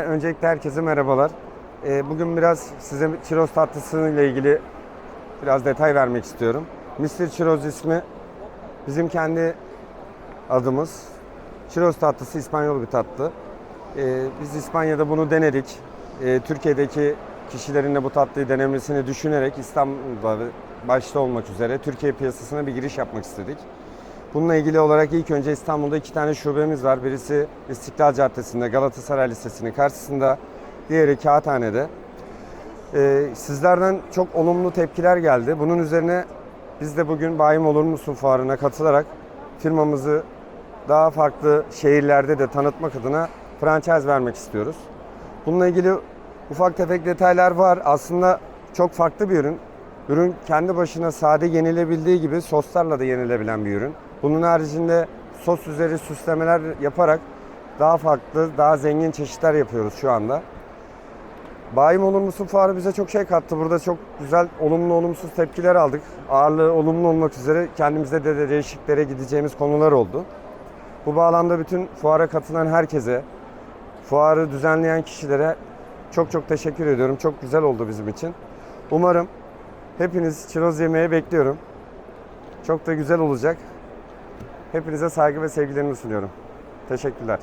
Öncelikle herkese merhabalar. Ee, bugün biraz size çiroz tatlısı ile ilgili biraz detay vermek istiyorum. Mr. Çiroz ismi bizim kendi adımız. Çiroz tatlısı İspanyol bir tatlı. Ee, biz İspanya'da bunu denedik. Ee, Türkiye'deki kişilerin de bu tatlıyı denemesini düşünerek İstanbul'da başta olmak üzere Türkiye piyasasına bir giriş yapmak istedik. Bununla ilgili olarak ilk önce İstanbul'da iki tane şubemiz var. Birisi İstiklal Caddesi'nde Galatasaray Lisesi'nin karşısında. Diğeri Kağıthane'de. Ee, sizlerden çok olumlu tepkiler geldi. Bunun üzerine biz de bugün Bayim Olur Musun fuarına katılarak firmamızı daha farklı şehirlerde de tanıtmak adına franchise vermek istiyoruz. Bununla ilgili ufak tefek detaylar var. Aslında çok farklı bir ürün. Ürün kendi başına sade yenilebildiği gibi soslarla da yenilebilen bir ürün. Bunun haricinde sos üzeri süslemeler yaparak daha farklı, daha zengin çeşitler yapıyoruz şu anda. Bayim Olur Musun Fuarı bize çok şey kattı. Burada çok güzel olumlu olumsuz tepkiler aldık. Ağırlığı olumlu olmak üzere kendimizde de, de değişiklere gideceğimiz konular oldu. Bu bağlamda bütün fuara katılan herkese, fuarı düzenleyen kişilere çok çok teşekkür ediyorum. Çok güzel oldu bizim için. Umarım hepiniz çiroz yemeye bekliyorum. Çok da güzel olacak. Hepinize saygı ve sevgilerimi sunuyorum. Teşekkürler.